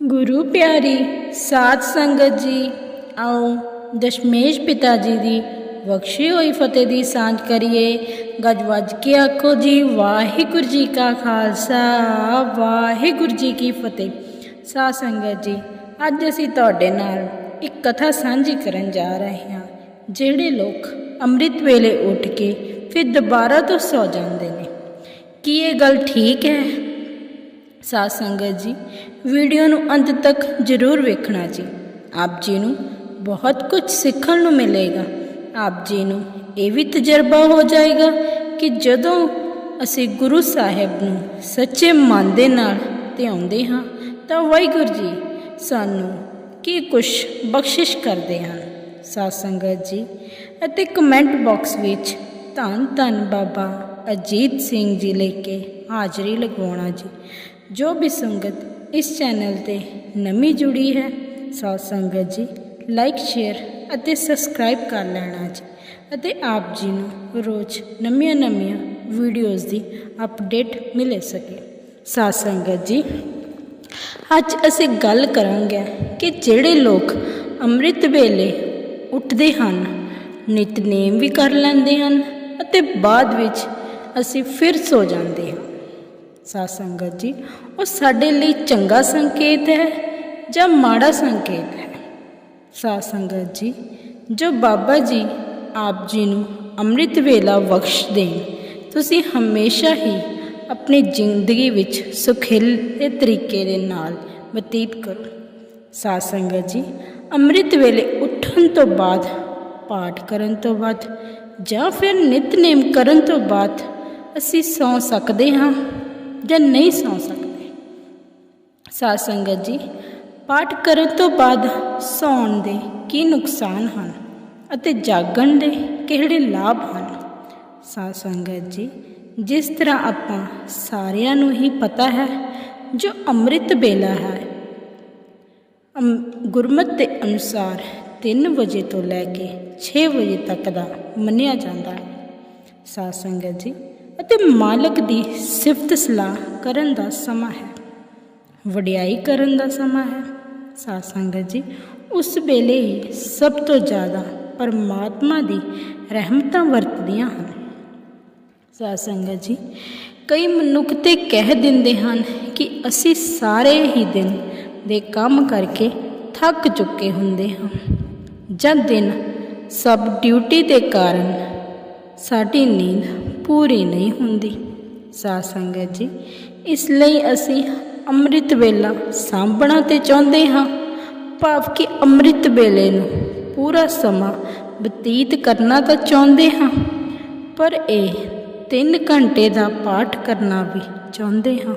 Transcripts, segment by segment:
ਗੁਰੂ ਪਿਆਰੀ, ਸਾਧ ਸੰਗਤ ਜੀ, ਆਓ ਦਸ਼ਮੇਸ਼ ਪਿਤਾ ਜੀ ਦੀ ਬਖਸ਼ੀ ਹੋਈ ਫਤਿਹ ਦੀ ਸਾਂਝ ਕਰੀਏ। ਗੱਜ ਵੱਜ ਕੇ ਆਖੋ ਜੀ, ਵਾਹਿਗੁਰੂ ਜੀ ਕਾ ਖਾਲਸਾ, ਵਾਹਿਗੁਰੂ ਜੀ ਕੀ ਫਤਿਹ। ਸਾਧ ਸੰਗਤ ਜੀ, ਅੱਜ ਅਸੀਂ ਤੁਹਾਡੇ ਨਾਲ ਇੱਕ ਕਥਾ ਸਾਂਝੀ ਕਰਨ ਜਾ ਰਹੇ ਹਾਂ, ਜਿਹੜੇ ਲੋਕ ਅੰਮ੍ਰਿਤ ਵੇਲੇ ਉੱਠ ਕੇ ਫਿਰ ਦੁਬਾਰਾ ਤੋਂ ਸੌ ਜਾਂਦੇ ਨੇ। ਕੀ ਇਹ ਗੱਲ ਠੀਕ ਹੈ? ਸਾਧ ਸੰਗਤ ਜੀ, ਵੀਡੀਓ ਨੂੰ ਅੰਤ ਤੱਕ ਜ਼ਰੂਰ ਵੇਖਣਾ ਜੀ। ਆਪ ਜੀ ਨੂੰ ਬਹੁਤ ਕੁਝ ਸਿੱਖਣ ਨੂੰ ਮਿਲੇਗਾ। ਆਪ ਜੀ ਨੂੰ ਇਹ ਵੀ ਤਜਰਬਾ ਹੋ ਜਾਏਗਾ ਕਿ ਜਦੋਂ ਅਸੀਂ ਗੁਰੂ ਸਾਹਿਬ ਨੂੰ ਸੱਚੇ ਮਨ ਦੇ ਨਾਲ ਧਿਆਉਂਦੇ ਹਾਂ, ਤਾਂ ਵਾਹਿਗੁਰੂ ਜੀ ਸਾਨੂੰ ਕੀ ਕੁਝ ਬਖਸ਼ਿਸ਼ ਕਰਦੇ ਹਨ। ਸਾਧ ਸੰਗਤ ਜੀ, ਅਤੇ ਕਮੈਂਟ ਬਾਕਸ ਵਿੱਚ ਧੰਨ ਧੰਨ ਬਾਬਾ ਅਜੀਤ ਸਿੰਘ ਜੀ ਲੈ ਕੇ ਹਾਜ਼ਰੀ ਲਗਵਾਉਣਾ ਜੀ। ਜੋ ਵੀ ਸੰਗਤ ਇਸ ਚੈਨਲ ਤੇ ਨਵੀਂ ਜੁੜੀ ਹੈ ਸਾਧ ਸੰਗਤ ਜੀ ਲਾਈਕ ਸ਼ੇਅਰ ਅਤੇ ਸਬਸਕ੍ਰਾਈਬ ਕਰ ਲੈਣਾ ਜੀ ਅਤੇ ਆਪ ਜੀ ਨੂੰ ਰੋਜ਼ ਨਵੀਆਂ ਨਵੀਆਂ ਵੀਡੀਓਜ਼ ਦੀ ਅਪਡੇਟ ਮਿਲੇ ਸਕੇ। ਸਾਧ ਸੰਗਤ ਜੀ, ਅੱਜ ਅਸੀਂ ਗੱਲ ਕਰਾਂਗੇ ਕਿ ਜਿਹੜੇ ਲੋਕ ਅੰਮ੍ਰਿਤ ਵੇਲੇ ਉੱਠਦੇ ਹਨ, ਨਿਤਨੇਮ ਵੀ ਕਰ ਲੈਂਦੇ ਹਨ ਅਤੇ ਬਾਅਦ ਵਿੱਚ ਅਸੀਂ ਫਿਰ ਸੋ ਜਾਂਦੇ ਹਾਂ। ਸਾਧ ਸੰਗਤ ਜੀ, ਉਹ ਸਾਡੇ ਲਈ ਚੰਗਾ ਸੰਕੇਤ ਹੈ ਜਾਂ ਮਾੜਾ ਸੰਕੇਤ ਹੈ? ਸਾਧ ਸੰਗਤ ਜੀ, ਜੋ ਬਾਬਾ ਜੀ ਆਪ ਜੀ ਨੂੰ ਅੰਮ੍ਰਿਤ ਵੇਲਾ ਬਖਸ਼ ਦੇਣ, ਤੁਸੀਂ ਹਮੇਸ਼ਾ ਹੀ ਆਪਣੀ ਜ਼ਿੰਦਗੀ ਵਿੱਚ ਸੁਖੇਲੇ ਤਰੀਕੇ ਦੇ ਨਾਲ ਬਤੀਤ ਕਰੋ। ਸਾਧ ਸੰਗਤ ਜੀ, ਅੰਮ੍ਰਿਤ ਵੇਲੇ ਉੱਠਣ ਤੋਂ ਬਾਅਦ, ਪਾਠ ਕਰਨ ਤੋਂ ਬਾਅਦ ਜਾਂ ਫਿਰ ਨਿਤਨੇਮ ਕਰਨ ਤੋਂ ਬਾਅਦ, ਅਸੀਂ ਸੌ ਸਕਦੇ ਹਾਂ। ਜਾਂ ਨਹੀਂ ਸੌ ਸਕਦੇ। ਸਾਧ ਸੰਗਤ ਜੀ, ਪਾਠ ਕਰਨ ਤੋਂ ਬਾਅਦ ਸੌਣ ਦੇ ਕੀ ਨੁਕਸਾਨ ਹਨ ਅਤੇ ਜਾਗਣ ਦੇ ਕਿਹੜੇ ਲਾਭ ਹਨ? ਸਾਧ ਸੰਗਤ ਜੀ, ਜਿਸ ਤਰ੍ਹਾਂ ਆਪਾਂ ਸਾਰਿਆਂ ਨੂੰ ਹੀ ਪਤਾ ਹੈ, ਜੋ ਅੰਮ੍ਰਿਤ ਵੇਲਾ ਹੈ ਗੁਰਮਤ ਦੇ ਅਨੁਸਾਰ 3 ਵਜੇ ਤੋਂ ਲੈ ਕੇ 6 ਵਜੇ ਤੱਕ ਦਾ ਮੰਨਿਆ ਜਾਂਦਾ ਹੈ। ਸਾਧ ਸੰਗਤ ਜੀ ਅਤੇ ਮਾਲਕ ਦੀ ਸਿਫਤ ਸਲਾਹ ਕਰਨ ਦਾ ਸਮਾਂ ਹੈ। ਵਡਿਆਈ ਕਰਨ ਦਾ ਸਮਾਂ ਹੈ। ਸਾਧ ਸੰਗਤ ਜੀ, ਉਸ ਵੇਲੇ ਹੀ ਸਭ ਤੋਂ ਜ਼ਿਆਦਾ ਪਰਮਾਤਮਾ ਦੀ ਰਹਿਮਤਾਂ ਵਰਤਦੀਆਂ ਹਨ। ਸਾਧ ਸੰਗਤ ਜੀ, ਕਈ ਮਨੁੱਖ ਤੇ ਕਹਿ ਦਿੰਦੇ ਹਨ ਕਿ ਅਸੀਂ ਸਾਰੇ ਹੀ ਦਿਨ ਦੇ ਕੰਮ ਕਰਕੇ ਥੱਕ ਚੁੱਕੇ ਹੁੰਦੇ ਹਾਂ ਜਦ ਦਿਨ ਸਭ ਡਿਊਟੀ ਦੇ ਕਾਰਨ ਸਾਡੀ ਨੀਂਦ ਪੂਰੀ ਨਹੀਂ ਹੁੰਦੀ। ਸਾਧ ਸੰਗਤ ਜੀ, ਇਸ ਲਈ ਅਸੀਂ ਅੰਮ੍ਰਿਤ ਵੇਲਾ ਸਾਂਭਣਾ ਤੇ ਚਾਹੁੰਦੇ ਹਾਂ। ਭਾਵ ਕਿ ਅੰਮ੍ਰਿਤ ਵੇਲੇ ਨੂੰ ਪੂਰਾ ਸਮਾਂ ਬਤੀਤ ਕਰਨਾ ਤਾਂ ਚਾਹੁੰਦੇ ਹਾਂ, ਪਰ ਇਹ 3 ਘੰਟੇ ਦਾ ਪਾਠ ਕਰਨਾ ਵੀ ਚਾਹੁੰਦੇ ਹਾਂ।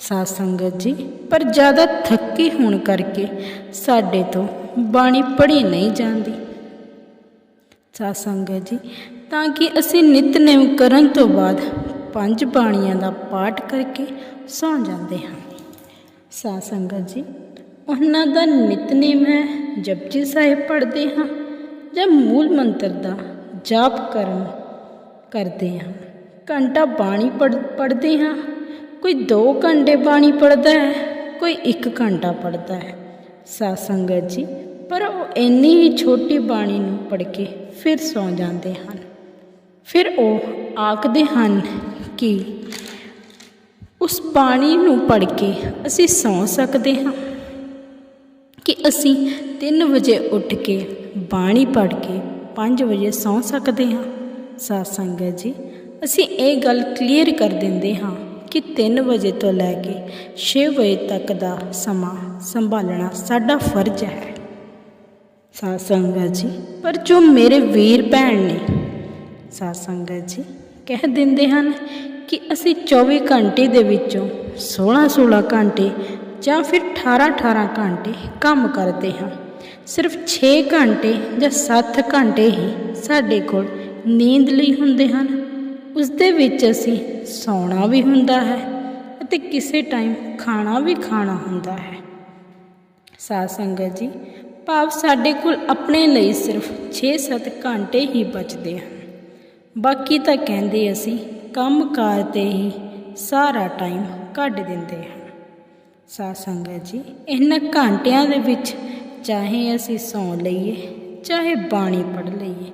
ਸਾਧ ਸੰਗਤ ਜੀ, ਪਰ ਜ਼ਿਆਦਾ ਥੱਕੇ ਹੋਣ ਕਰਕੇ ਸਾਡੇ ਤੋਂ ਬਾਣੀ ਪੜ੍ਹੀ ਨਹੀਂ ਜਾਂਦੀ। ਸਾਧ ਸੰਗਤ ਜੀ ਤਾਂ ਕਿ ਅਸੀਂ ਨਿਤਨੇਮ ਕਰਨ ਤੋਂ ਬਾਅਦ ਪੰਜ ਬਾਣੀਆਂ ਦਾ ਪਾਠ ਕਰਕੇ ਸੌਂ ਜਾਂਦੇ ਹਾਂ। ਸਾਧ ਸੰਗਤ ਜੀ, ਉਹਨਾਂ ਦਾ ਨਿਤਨੇਮ ਹੈ ਜਪਜੀ ਸਾਹਿਬ ਪੜ੍ਹਦੇ ਹਾਂ ਜਾਂ ਮੂਲ ਮੰਤਰ ਦਾ ਜਾਪ ਕਰਨ ਕਰਦੇ ਹਾਂ। ਘੰਟਾ ਬਾਣੀ ਪੜ੍ਹਦੇ ਹਾਂ। ਕੋਈ 2 ਘੰਟੇ ਬਾਣੀ ਪੜ੍ਹਦਾ ਹੈ, ਕੋਈ 1 ਘੰਟਾ ਪੜ੍ਹਦਾ ਹੈ। ਸਾਧ ਸੰਗਤ ਜੀ, ਪਰ ਉਹ ਇੰਨੀ ਹੀ ਛੋਟੀ ਬਾਣੀ ਨੂੰ ਪੜ੍ਹ ਕੇ ਫਿਰ ਸੌਂ ਜਾਂਦੇ ਹਨ। ਫਿਰ ਉਹ ਆਖਦੇ ਹਨ ਕਿ ਉਸ ਬਾਣੀ ਨੂੰ ਪੜ੍ਹ ਕੇ ਅਸੀਂ ਸੌਂ ਸਕਦੇ ਹਾਂ। ਕਿ ਅਸੀਂ 3 ਵਜੇ ਉੱਠ ਕੇ ਬਾਣੀ ਪੜ੍ਹ ਕੇ 5 ਵਜੇ ਸੌਂ ਸਕਦੇ ਹਾਂ। ਸਾਧ ਸੰਗਤ ਜੀ, ਅਸੀਂ ਇਹ ਗੱਲ ਕਲੀਅਰ ਕਰ ਦਿੰਦੇ ਹਾਂ ਕਿ 3 ਵਜੇ ਤੋਂ ਲੈ ਕੇ 6 ਵਜੇ ਤੱਕ ਦਾ ਸਮਾਂ ਸੰਭਾਲਣਾ ਸਾਡਾ ਫਰਜ਼ ਹੈ। ਸਾਧ ਸੰਗਤ ਜੀ, ਪਰ ਜੋ ਮੇਰੇ ਵੀਰ ਭੈਣ ਨੇ ਸਾਧ ਸੰਗਤ ਜੀ। ਕਹਿ ਦਿੰਦੇ ਹਨ ਕਿ ਅਸੀਂ 24 ਘੰਟੇ ਦੇ ਵਿੱਚੋਂ 16-16 ਘੰਟੇ ਜਾਂ ਫਿਰ 18-18 ਘੰਟੇ ਕੰਮ ਕਰਦੇ ਹਾਂ। ਸਿਰਫ 6 ਘੰਟੇ ਜਾਂ 7 ਘੰਟੇ ਹੀ ਸਾਡੇ ਕੋਲ ਨੀਂਦ ਲਈ ਹੁੰਦੇ ਹਨ। ਉਸ ਦੇ ਵਿੱਚ ਅਸੀਂ ਸੌਣਾ ਵੀ ਹੁੰਦਾ ਹੈ ਅਤੇ ਕਿਸੇ ਟਾਈਮ ਖਾਣਾ ਵੀ ਖਾਣਾ ਹੁੰਦਾ ਹੈ। ਸਾਧ ਸੰਗਤ ਜੀ, ਭਾਵ ਸਾਡੇ ਕੋਲ ਆਪਣੇ ਲਈ ਸਿਰਫ 6-7 ਘੰਟੇ ਹੀ ਬਚਦੇ ਹਨ। ਬਾਕੀ ਤਾਂ ਕਹਿੰਦੇ ਅਸੀਂ ਕੰਮ ਕਾਰ ਤੇ ਹੀ ਸਾਰਾ ਟਾਈਮ ਕੱਢ ਦਿੰਦੇ ਹਾਂ। ਸਾਧ ਸੰਗਤ ਜੀ, ਇਹਨਾਂ ਘੰਟਿਆਂ ਦੇ ਵਿੱਚ ਚਾਹੇ ਅਸੀਂ ਸੌਂ ਲਈਏ, ਚਾਹੇ ਬਾਣੀ ਪੜ੍ਹ ਲਈਏ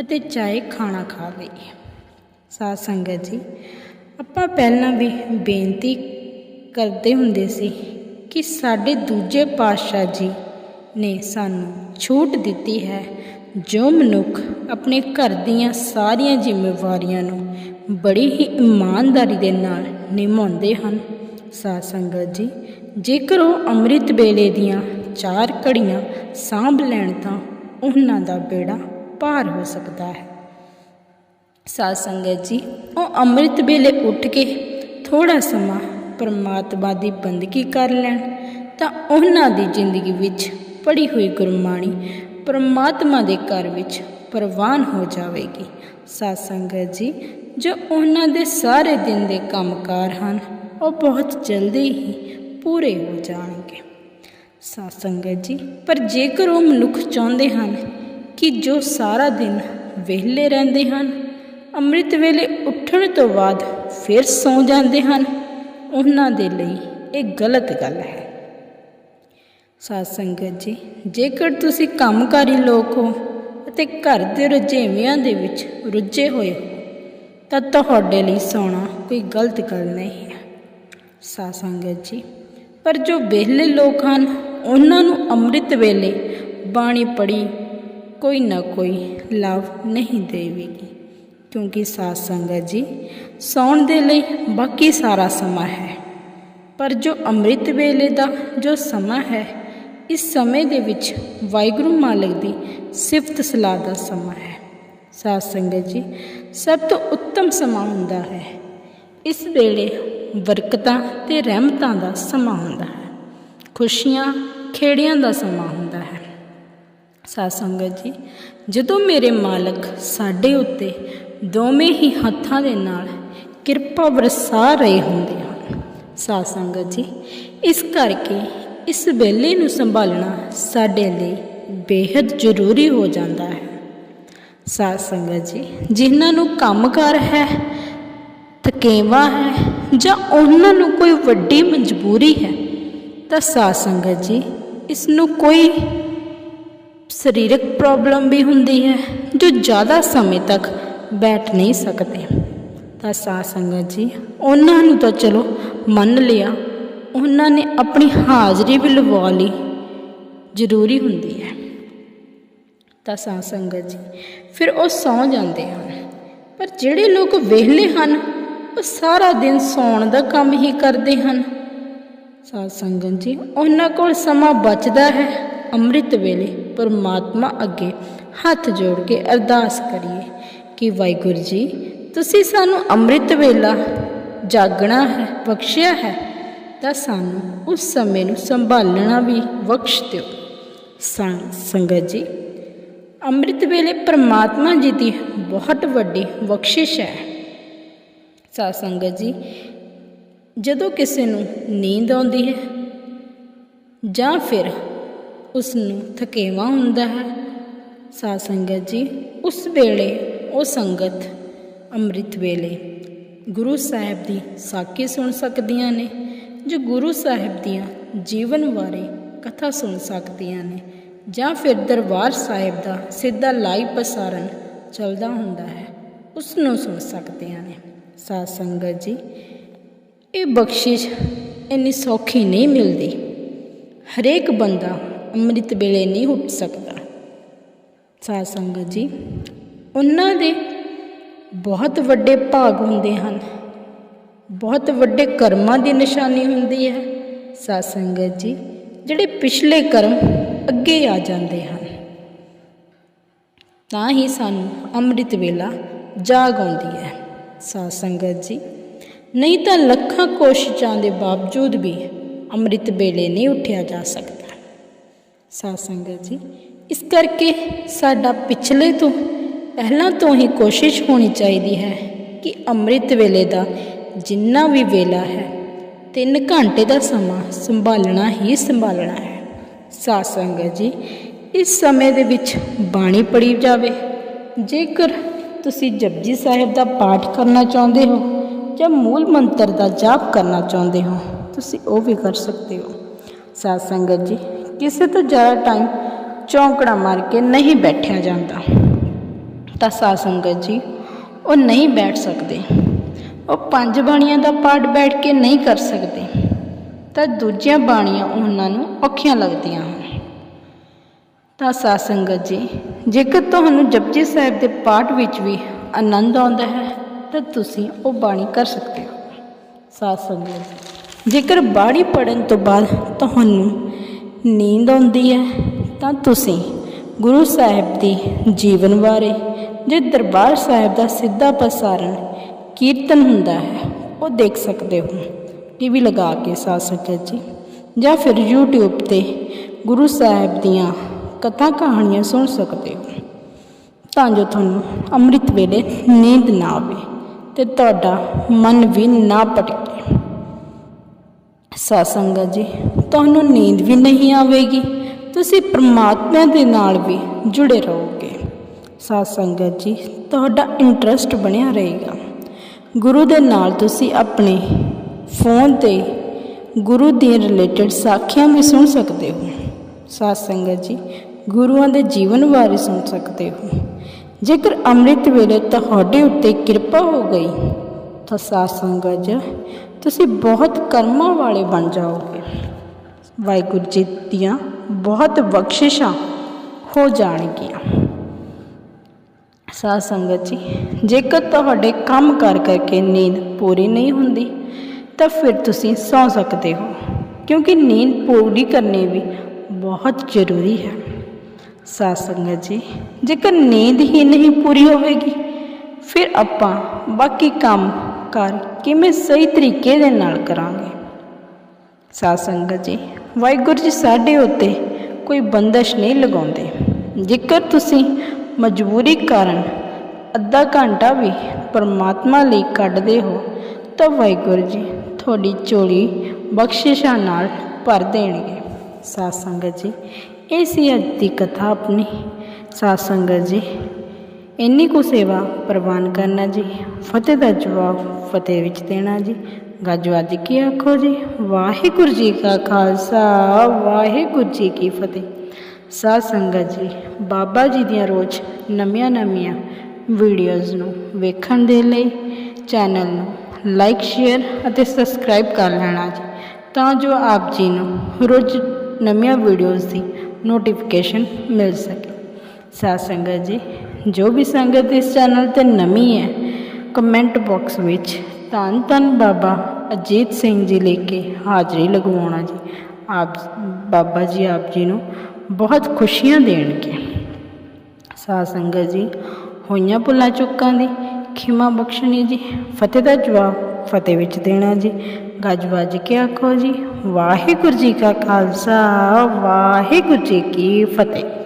ਅਤੇ ਚਾਹੇ ਖਾਣਾ ਖਾ ਲਈਏ। ਸਾਧ ਸੰਗਤ ਜੀ, ਆਪਾਂ ਪਹਿਲਾਂ ਵੀ ਬੇਨਤੀ ਕਰਦੇ ਹੁੰਦੇ ਸੀ ਕਿ ਸਾਡੇ ਦੂਜੇ ਪਾਤਸ਼ਾਹ ਜੀ ਨੇ ਸਾਨੂੰ ਛੂਟ ਦਿੱਤੀ ਹੈ ਜੋ ਮਨੁੱਖ ਆਪਣੇ ਘਰ ਦੀਆਂ ਸਾਰੀਆਂ ਜ਼ਿੰਮੇਵਾਰੀਆਂ ਨੂੰ ਬੜੀ ਹੀ ਇਮਾਨਦਾਰੀ ਦੇ ਨਾਲ ਨਿਭਾਉਂਦੇ ਹਨ, ਸਾਧ ਸੰਗਤ ਜੀ, ਜੇਕਰ ਉਹ ਅੰਮ੍ਰਿਤ ਵੇਲੇ ਦੀਆਂ ਚਾਰ ਘੜੀਆਂ ਸਾਂਭ ਲੈਣ ਤਾਂ ਉਹਨਾਂ ਦਾ ਬੇੜਾ ਪਾਰ ਹੋ ਸਕਦਾ ਹੈ। ਸਾਧ ਸੰਗਤ ਜੀ, ਉਹ ਅੰਮ੍ਰਿਤ ਵੇਲੇ ਉੱਠ ਕੇ ਥੋੜਾ ਸਮਾਂ ਪਰਮਾਤਮਾ ਦੀ ਬੰਦਗੀ ਕਰ ਲੈਣ ਤਾਂ ਉਹਨਾਂ ਦੀ ਜ਼ਿੰਦਗੀ ਵਿੱਚ ਪੜੀ ਹੋਈ ਗੁਰਬਾਣੀ ਪਰਮਾਤਮਾ ਦੇ ਘਰ ਵਿੱਚ ਪ੍ਰਵਾਨ ਹੋ ਜਾਵੇਗੀ। ਸਾਧ ਸੰਗਤ ਜੀ, ਜੋ ਉਹਨਾਂ ਦੇ ਸਾਰੇ ਦਿਨ ਦੇ ਕੰਮਕਾਰ ਹਨ, ਉਹ ਬਹੁਤ ਜਲਦੀ ਹੀ ਪੂਰੇ ਹੋ ਜਾਣਗੇ। ਸਾਧ ਸੰਗਤ ਜੀ, ਪਰ ਜੇਕਰ ਉਹ ਮਨੁੱਖ ਚਾਹੁੰਦੇ ਹਨ ਕਿ ਜੋ ਸਾਰਾ ਦਿਨ ਵਿਹਲੇ ਰਹਿੰਦੇ ਹਨ, ਅੰਮ੍ਰਿਤ ਵੇਲੇ ਉੱਠਣ ਤੋਂ ਬਾਅਦ ਫਿਰ ਸੌਂ ਜਾਂਦੇ ਹਨ, ਉਹਨਾਂ ਦੇ ਲਈ ਇਹ ਗਲਤ ਗੱਲ ਹੈ। ਸਾਧ ਸੰਗਤ ਜੀ, ਜੇਕਰ ਤੁਸੀਂ ਕੰਮਕਾਰੀ ਲੋਕ ਹੋ ਅਤੇ ਘਰ ਦੇ ਰੁਝੇਵਿਆਂ ਦੇ ਵਿੱਚ ਰੁੱਝੇ ਹੋਏ ਹੋ, ਤਾਂ ਤੁਹਾਡੇ ਲਈ ਸੌਣਾ ਕੋਈ ਗਲਤ ਗੱਲ ਨਹੀਂ ਹੈ। ਸਾਧ ਸੰਗਤ ਜੀ, ਪਰ ਜੋ ਵਿਹਲੇ ਲੋਕ ਹਨ, ਉਹਨਾਂ ਨੂੰ ਅੰਮ੍ਰਿਤ ਵੇਲੇ ਬਾਣੀ ਪੜੀ ਕੋਈ ਨਾ ਕੋਈ ਲਾਭ ਨਹੀਂ ਦੇਵੇਗੀ। ਕਿਉਂਕਿ ਸਾਧ ਸੰਗਤ ਜੀ, ਸੌਣ ਦੇ ਲਈ ਬਾਕੀ ਸਾਰਾ ਸਮਾਂ ਹੈ। ਪਰ ਜੋ ਅੰਮ੍ਰਿਤ ਵੇਲੇ ਦਾ ਜੋ ਸਮਾਂ ਹੈ ਇਸ ਸਮੇਂ ਦੇ ਵਿੱਚ ਵਾਹਿਗੁਰੂ ਮਾਲਕ ਦੀ ਸਿਫਤ ਸਲਾਹ ਦਾ ਸਮਾਂ ਹੈ। ਸਾਧ ਸੰਗਤ ਜੀ, ਸਭ ਤੋਂ ਉੱਤਮ ਸਮਾਂ ਹੁੰਦਾ ਹੈ। ਇਸ ਵੇਲੇ ਬਰਕਤਾਂ ਤੇ ਰਹਿਮਤਾਂ ਦਾ ਸਮਾਂ ਹੁੰਦਾ ਹੈ। ਖੁਸ਼ੀਆਂ, ਖੇੜਿਆਂ ਦਾ ਸਮਾਂ ਹੁੰਦਾ ਹੈ। ਸਾਧ ਸੰਗਤ ਜੀ, ਜਦੋਂ ਮੇਰੇ ਮਾਲਕ ਸਾਡੇ ਉੱਤੇ ਦੋਵੇਂ ਹੀ ਹੱਥਾਂ ਦੇ ਨਾਲ ਕਿਰਪਾ ਵਰਸਾ ਰਹੇ ਹੁੰਦੇ ਹਨ, ਸਾਧ ਸੰਗਤ ਜੀ, ਇਸ ਕਰਕੇ ਇਸ ਵੇਲੇ ਨੂੰ ਸੰਭਾਲਣਾ ਸਾਡੇ ਲਈ ਬੇहद ਜ਼ਰੂਰੀ ਹੋ ਜਾਂਦਾ ਹੈ। ਸਾਧ ਸੰਗਤ ਜੀ, ਜਿਨ੍ਹਾਂ ਨੂੰ ਕੰਮਕਾਰ ਹੈ, ਥਕੇਵਾ ਹੈ ਜਾਂ ਉਹਨਾਂ ਨੂੰ ਕੋਈ ਵੱਡੀ ਮਜਬੂਰੀ ਹੈ, ਤਾਂ ਸਾਧ ਸੰਗਤ ਜੀ, ਇਸ ਨੂੰ ਕੋਈ ਸਰੀਰਕ ਪ੍ਰੋਬਲਮ ਵੀ ਹੁੰਦੀ ਹੈ ਜੋ ਜ਼ਿਆਦਾ ਸਮੇਂ ਤੱਕ ਬੈਠ ਨਹੀਂ ਸਕਦੇ। ਤਾਂ ਸਾਧ ਸੰਗਤ ਜੀ, ਉਹਨਾਂ ਨੂੰ ਤਾਂ ਚਲੋ ਮੰਨ ਲਿਆ ਉਹਨਾਂ ਨੇ ਆਪਣੀ ਹਾਜ਼ਰੀ ਵੀ ਲਵਾ ਲਈ। ਜ਼ਰੂਰੀ ਹੁੰਦੀ ਹੈ। ਤਾਂ ਸਾਧ ਸੰਗਤ ਜੀ, ਫਿਰ ਉਹ ਸੌਂ ਜਾਂਦੇ ਹਨ। ਪਰ ਜਿਹੜੇ ਲੋਕ ਵਿਹਲੇ ਹਨ, ਉਹ ਸਾਰਾ ਦਿਨ ਸੌਣ ਦਾ ਕੰਮ ਹੀ ਕਰਦੇ ਹਨ। ਸਾਧ ਸੰਗਤ ਜੀ, ਉਹਨਾਂ ਕੋਲ ਸਮਾਂ ਬਚਦਾ ਹੈ। ਅੰਮ੍ਰਿਤ ਵੇਲੇ ਪਰਮਾਤਮਾ ਅੱਗੇ ਹੱਥ ਜੋੜ ਕੇ ਅਰਦਾਸ ਕਰੀਏ ਕਿ ਵਾਹਿਗੁਰੂ ਜੀ, ਤੁਸੀਂ ਸਾਨੂੰ ਅੰਮ੍ਰਿਤ ਵੇਲਾ ਜਾਗਣਾ ਹੈ, ਬਖਸ਼ਿਆ ਹੈ। ਤਾਂ ਸਾਨੂੰ ਉਸ ਸਮੇਂ ਨੂੰ ਸੰਭਾਲਣਾ ਵੀ ਬਖਸ਼ ਦਿਓ। ਸੰ- ਸੰਗਤ ਜੀ, ਅੰਮ੍ਰਿਤ ਵੇਲੇ ਪਰਮਾਤਮਾ ਜੀ ਦੀ ਬਹੁਤ ਵੱਡੀ ਬਖਸ਼ਿਸ਼ ਹੈ। ਸਾਧ ਸੰਗਤ ਜੀ, ਜਦੋਂ ਕਿਸੇ ਨੂੰ ਨੀਂਦ ਆਉਂਦੀ ਹੈ ਜਾਂ ਫਿਰ ਉਸ ਨੂੰ ਥਕੇਵਾ ਹੁੰਦਾ ਹੈ ਸਾਧ ਸੰਗਤ ਜੀ, ਉਸ ਵੇਲੇ ਉਹ ਸੰਗਤ ਅੰਮ੍ਰਿਤ ਵੇਲੇ ਗੁਰੂ ਸਾਹਿਬ ਦੀ ਸਾਖੀ ਸੁਣ ਸਕਦੀਆਂ ਨੇ। ਜੋ ਗੁਰੂ ਸਾਹਿਬ ਦੀਆਂ ਜੀਵਨ ਬਾਰੇ ਕਥਾ ਸੁਣ ਸਕਦੀਆਂ ਨੇ ਜਾਂ ਫਿਰ ਦਰਬਾਰ ਸਾਹਿਬ ਦਾ ਸਿੱਧਾ ਲਾਈਵ ਪ੍ਰਸਾਰਣ ਚੱਲਦਾ ਹੁੰਦਾ ਹੈ, ਉਸ ਨੂੰ ਸੁਣ ਸਕਦੀਆਂ ਨੇ। ਸਾਧ ਸੰਗਤ ਜੀ, ਇਹ ਬਖਸ਼ਿਸ਼ ਇੰਨੀ ਸੌਖੀ ਨਹੀਂ ਮਿਲਦੀ। ਹਰੇਕ ਬੰਦਾ ਅੰਮ੍ਰਿਤ ਵੇਲੇ ਨਹੀਂ ਉੱਠ ਸਕਦਾ। ਸਾਧ ਸੰਗਤ ਜੀ, ਉਹਨਾਂ ਦੇ ਬਹੁਤ ਵੱਡੇ ਭਾਗ ਹੁੰਦੇ ਹਨ। ਬਹੁਤ ਵੱਡੇ ਕਰਮਾਂ ਦੀ ਨਿਸ਼ਾਨੀ ਹੁੰਦੀ ਹੈ। ਸਾਧ ਸੰਗਤ ਜੀ, ਜਿਹੜੇ ਪਿਛਲੇ ਕਰਮ ਅੱਗੇ ਆ ਜਾਂਦੇ ਹਨ। ਤਾਂ ਹੀ ਸਾਨੂੰ ਅੰਮ੍ਰਿਤ ਵੇਲਾ ਜਾਗ ਆਉਂਦੀ ਹੈ। ਸਾਧ ਸੰਗਤ ਜੀ, ਨਹੀਂ ਤਾਂ ਲੱਖਾਂ ਕੋਸ਼ਿਸ਼ਾਂ ਦੇ ਬਾਵਜੂਦ ਵੀ ਅੰਮ੍ਰਿਤ ਵੇਲੇ ਨਹੀਂ ਉੱਠਿਆ ਜਾ ਸਕਦਾ। ਸਾਧ ਸੰਗਤ ਜੀ, ਇਸ ਕਰਕੇ ਸਾਡਾ ਪਿਛਲੇ ਤੋਂ, ਪਹਿਲਾਂ ਤੋਂ ਹੀ ਕੋਸ਼ਿਸ਼ ਹੋਣੀ ਚਾਹੀਦੀ ਹੈ ਕਿ ਅੰਮ੍ਰਿਤ ਵੇਲੇ ਦਾ ਜਿੰਨਾ ਵੀ ਵੇਲਾ ਹੈ 3 ਘੰਟੇ ਦਾ ਸਮਾਂ ਸੰਭਾਲਣਾ ਹੀ ਸੰਭਾਲਣਾ ਹੈ। ਸਾਧ ਸੰਗਤ ਜੀ, ਇਸ ਸਮੇਂ ਦੇ ਵਿੱਚ ਬਾਣੀ ਪੜੀ ਜਾਵੇ। ਜੇਕਰ ਤੁਸੀਂ ਜਪਜੀ ਸਾਹਿਬ ਦਾ ਪਾਠ ਕਰਨਾ ਚਾਹੁੰਦੇ ਹੋ ਜਾਂ ਮੂਲ ਮੰਤਰ ਦਾ ਜਾਪ ਕਰਨਾ ਚਾਹੁੰਦੇ ਹੋ, ਤੁਸੀਂ ਉਹ ਵੀ ਕਰ ਸਕਦੇ ਹੋ। ਸਾਧ ਸੰਗਤ ਜੀ, ਕਿਸੇ ਤੋਂ ਜ਼ਿਆਦਾ ਟਾਈਮ ਚੌਂਕੜਾ ਮਾਰ ਕੇ ਨਹੀਂ ਬੈਠਿਆ ਜਾਂਦਾ। ਤਾਂ ਸਾਧ ਸੰਗਤ ਜੀ, ਉਹ ਨਹੀਂ ਬੈਠ ਸਕਦੇ। ਉਹ ਪੰਜ ਬਾਣੀਆਂ ਦਾ ਪਾਠ ਬੈਠ ਕੇ ਨਹੀਂ ਕਰ ਸਕਦੇ, ਤਾਂ ਦੂਜੀਆਂ ਬਾਣੀਆਂ ਉਹਨਾਂ ਨੂੰ ਔਖੀਆਂ ਲੱਗਦੀਆਂ ਹਨ। ਤਾਂ ਸਾਧ ਸੰਗਤ ਜੀ, ਜੇਕਰ ਤੁਹਾਨੂੰ ਜਪਜੀ ਸਾਹਿਬ ਦੇ ਪਾਠ ਵਿੱਚ ਵੀ ਆਨੰਦ ਆਉਂਦਾ ਹੈ, ਤਾਂ ਤੁਸੀਂ ਉਹ ਬਾਣੀ ਕਰ ਸਕਦੇ ਹੋ। ਸਾਧ ਸੰਗਤ ਜੀ, ਜੇਕਰ ਬਾਣੀ ਪੜਨ ਤੋਂ ਬਾਅਦ ਤੁਹਾਨੂੰ ਨੀਂਦ ਆਉਂਦੀ ਹੈ, ਤਾਂ ਤੁਸੀਂ ਗੁਰੂ ਸਾਹਿਬ ਦੀ ਜੀਵਨ ਬਾਰੇ ਜੇ ਦਰਬਾਰ ਸਾਹਿਬ ਦਾ ਸਿੱਧਾ ਪ੍ਰਸਾਰਣ ਕੀਰਤਨ ਹੁੰਦਾ ਹੈ, ਉਹ ਦੇਖ ਸਕਦੇ ਹੋ। ਟੀਵੀ ਲਗਾ ਕੇ ਸਾਧ ਸੰਗਤ ਜੀ, ਜਾਂ ਫਿਰ YouTube ਤੇ ਗੁਰੂ ਸਾਹਿਬ ਦੀਆਂ ਕਥਾ ਕਹਾਣੀਆਂ ਸੁਣ ਸਕਦੇ ਹੋ। ਤਾਂ ਜੋ ਤੁਹਾਨੂੰ ਅੰਮ੍ਰਿਤ ਵੇਲੇ ਨੀਂਦ ਨਾ ਆਵੇ ਤੇ ਤੁਹਾਡਾ ਮਨ ਵੀ ਨਾ ਭਟਕੇ। ਸਾਧ ਸੰਗਤ ਜੀ, ਤੁਹਾਨੂੰ ਨੀਂਦ ਵੀ ਨਹੀਂ ਆਵੇਗੀ, ਤੁਸੀਂ ਪ੍ਰਮਾਤਮਾ ਦੇ ਨਾਲ ਵੀ ਜੁੜੇ ਰਹੋਗੇ। ਸਾਧ ਸੰਗਤ ਜੀ, ਤੁਹਾਡਾ ਇੰਟਰਸਟ ਬਣਿਆ ਰਹੇਗਾ। ਗੁਰੂ ਦੇ ਨਾਲ ਤੁਸੀਂ ਆਪਣੇ ਫੋਨ ਤੇ ਗੁਰੂ ਦੇ ਰਿਲੇਟਡ ਸਾਖੀਆਂ ਵੀ ਸੁਣ ਸਕਦੇ ਹੋ। ਸਾਧ ਸੰਗਤ ਜੀ, ਗੁਰੂਆਂ ਦੇ ਜੀਵਨ ਬਾਰੇ ਸੁਣ ਸਕਦੇ ਹੋ। ਜੇਕਰ ਅੰਮ੍ਰਿਤ ਵੇਲੇ ਤੁਹਾਡੇ ਉੱਤੇ ਕਿਰਪਾ ਹੋ ਗਈ, ਤਾਂ ਸਾਧ ਸੰਗਤ ਜੀ, ਤੁਸੀਂ ਬਹੁਤ ਕਰਮਾਂ ਵਾਲੇ ਬਣ ਜਾਓਗੇ। ਵਾਹਿਗੁਰੂ ਜੀ ਦੀਆਂ ਬਹੁਤ ਬਖਸ਼ਿਸ਼ਾਂ ਹੋ ਜਾਣਗੀਆਂ। ਸਾਧ ਸੰਗਤ ਜੀ, ਜੇਕਰ ਤੁਹਾਡੇ ਕੰਮ ਕਰ ਕਰਕੇ ਨੀਂਦ ਪੂਰੀ ਨਹੀਂ ਹੁੰਦੀ, ਤਾਂ ਫਿਰ ਤੁਸੀਂ ਸੌ ਸਕਦੇ ਹੋ, ਕਿਉਂਕਿ ਨੀਂਦ ਪੂਰੀ ਕਰਨੀ ਵੀ ਬਹੁਤ ਜ਼ਰੂਰੀ ਹੈ। ਸਾਧ ਸੰਗਤ ਜੀ, ਜੇਕਰ ਨੀਂਦ ਹੀ ਨਹੀਂ ਪੂਰੀ ਹੋਵੇਗੀ, ਫਿਰ ਆਪਾਂ ਬਾਕੀ ਕੰਮ ਕਰ ਕਿਵੇਂ ਸਹੀ ਤਰੀਕੇ ਦੇ ਨਾਲ ਕਰਾਂਗੇ? ਸਾਧ ਸੰਗਤ ਜੀ, ਵਾਹਿਗੁਰੂ ਜੀ ਸਾਡੇ ਉੱਤੇ ਕੋਈ ਬੰਦਸ਼ ਨਹੀਂ ਲਗਾਉਂਦੇ। ਜੇਕਰ ਤੁਸੀਂ ਮਜਬੂਰੀ ਕਾਰਨ ਅੱਧਾ ਘੰਟਾ ਵੀ ਪਰਮਾਤਮਾ ਲਈ ਕੱਢਦੇ ਹੋ ਤਾਂ ਵਾਹਿਗੁਰੂ ਜੀ ਤੁਹਾਡੀ ਝੋਲੀ ਬਖਸ਼ਿਸ਼ਾਂ ਨਾਲ ਭਰ ਦੇਣਗੇ। ਸਾਧ ਸੰਗਤ ਜੀ, ਇਹ ਸੀ ਅੱਜ ਦੀ ਕਥਾ ਆਪਣੀ। ਸਾਧ ਸੰਗਤ ਜੀ, ਇੰਨੀ ਕੁ ਸੇਵਾ ਪ੍ਰਵਾਨ ਕਰਨਾ ਜੀ, ਫਤਿਹ ਦਾ ਜਵਾਬ ਫਤਿਹ ਵਿੱਚ ਦੇਣਾ ਜੀ। ਗੱਜ ਅੱਜ ਕੀ ਆਖੋ ਜੀ, ਵਾਹਿਗੁਰੂ ਜੀ ਕਾ ਖਾਲਸਾ, ਵਾਹਿਗੁਰੂ ਜੀ ਕੀ ਫਤਿਹ। ਸਾਧ ਸੰਗਤ ਜੀ, ਬਾਬਾ ਜੀ ਦੀਆਂ ਰੋਜ਼ ਨਵੀਆਂ ਨਵੀਆਂ ਵੀਡੀਓਜ਼ ਨੂੰ ਵੇਖਣ ਦੇ ਲਈ ਚੈਨਲ ਨੂੰ ਲਾਈਕ ਸ਼ੇਅਰ ਅਤੇ ਸਬਸਕ੍ਰਾਈਬ ਕਰ ਲੈਣਾ ਜੀ, ਤਾਂ ਜੋ ਆਪ ਜੀ ਨੂੰ ਰੋਜ਼ ਨਵੀਆਂ ਵੀਡੀਓਜ਼ ਦੀ ਨੋਟੀਫਿਕੇਸ਼ਨ ਮਿਲ ਸਕੇ। ਸਾਧ ਸੰਗਤ ਜੀ, ਜੋ ਵੀ ਸੰਗਤ ਇਸ ਚੈਨਲ ਤੇ ਨਵੀਂ ਹੈ ਕਮੈਂਟ ਬਾਕਸ ਵਿੱਚ ਧੰਨ ਧੰਨ ਬਾਬਾ ਅਜੀਤ ਸਿੰਘ ਜੀ ਲੈ ਕੇ ਹਾਜ਼ਰੀ ਲਗਵਾਉਣਾ ਜੀ, ਆਪ ਬਾਬਾ ਜੀ ਆਪ ਜੀ ਨੂੰ ਬਹੁਤ ਖੁਸ਼ੀਆਂ ਦੇਣਗੇ। ਸਾਧ ਸੰਗਤ ਜੀ, ਹੋਈਆਂ ਭੁੱਲਾਂ ਚੁੱਕਾਂ ਦੀ, ਖਿਮਾ ਬਖਸ਼ਣੀ ਜੀ, ਫਤਿਹ ਦਾ ਜਵਾਬ ਫਤਿਹ ਵਿੱਚ ਦੇਣਾ ਜੀ। ਗੱਜ ਵੱਜ ਕੇ ਆਖੋ ਜੀ, ਵਾਹਿਗੁਰੂ ਜੀ ਕਾ ਖਾਲਸਾ, ਵਾਹਿਗੁਰੂ ਜੀ ਕੀ ਫਤਿਹ।